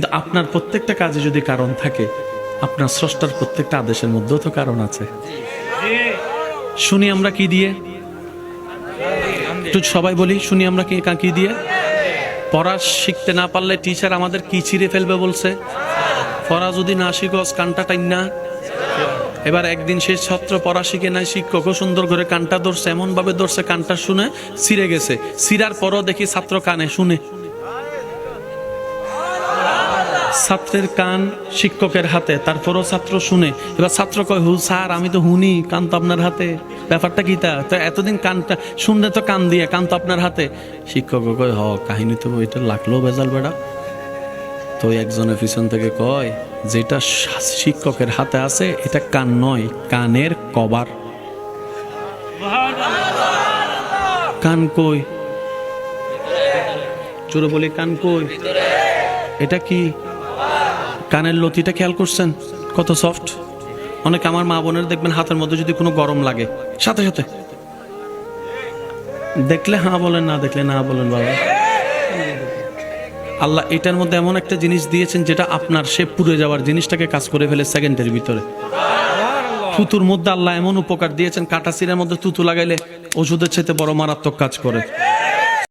কিন্তু আপনার প্রত্যেকটা কাজে যদি কারণ থাকে, আপনার স্রষ্টার প্রত্যেকটা আদেশের মধ্যেও তো কারণ আছে। শুনি আমরা কি দিয়ে? একটু সবাই বলি, শুনি আমরা কি কা- দিয়ে? পড়া শিখতে না পারলে টিচার আমাদের কি ছিঁড়ে ফেলবে বলছে? পড়া যদি না শিখস কানটা টাইন না। এবার একদিন সে ছাত্র পড়া শিখে নাই শিক্ষকও সুন্দর করে কানটা ধরছে এমন ভাবে ধরছে, কানটা শুনে ছিঁড়ে গেছে। সিরার পরও দেখি ছাত্র কানে শুনে। ছাত্রের কান শিক্ষকের হাতে, তারপরও ছাত্র শুনে। এবার ছাত্র কয়, হু, স্যার, আমি তো হুনি, কান তো আপনার হাতে। ব্যাপারটা কি তা? তো এতদিন কানটা, শুনলে তো কান দিয়ে, কান তো আপনার হাতে। শিক্ষক কয়, হ, কাহিনী তো এটা লাগল বেজাল বেড়া। তো একজনের পিছন থেকে কয়, যেটা শিক্ষকের হাতে আছে, এটা কান নয়, কানের কভার। কান কই? চোরে বলি, কান কই? এটা কি? কানের লতিটা খেয়াল করছেন? কত সফট অনেক আমার মা বোনের দেখবেন হাতের মধ্যে যদি কোনো গরম লাগে। সাথে সাথে। দেখলে হ্যাঁ বলেন, না দেখলে না বলেন বাবা। আল্লাহ এটার মধ্যে এমন একটা জিনিস দিয়েছেন যেটা আপনার সে পুড়ে যাওয়ার জিনিসটাকে কাজ করে ফেলে সেকেন্ডের ভিতরে। থুতুর মধ্যে আল্লাহ এমন উপকার দিয়েছেন, কাটা সিরের মধ্যে থুতু লাগাইলে ওষুধের চাইতে বড় মারাত্মক কাজ করে।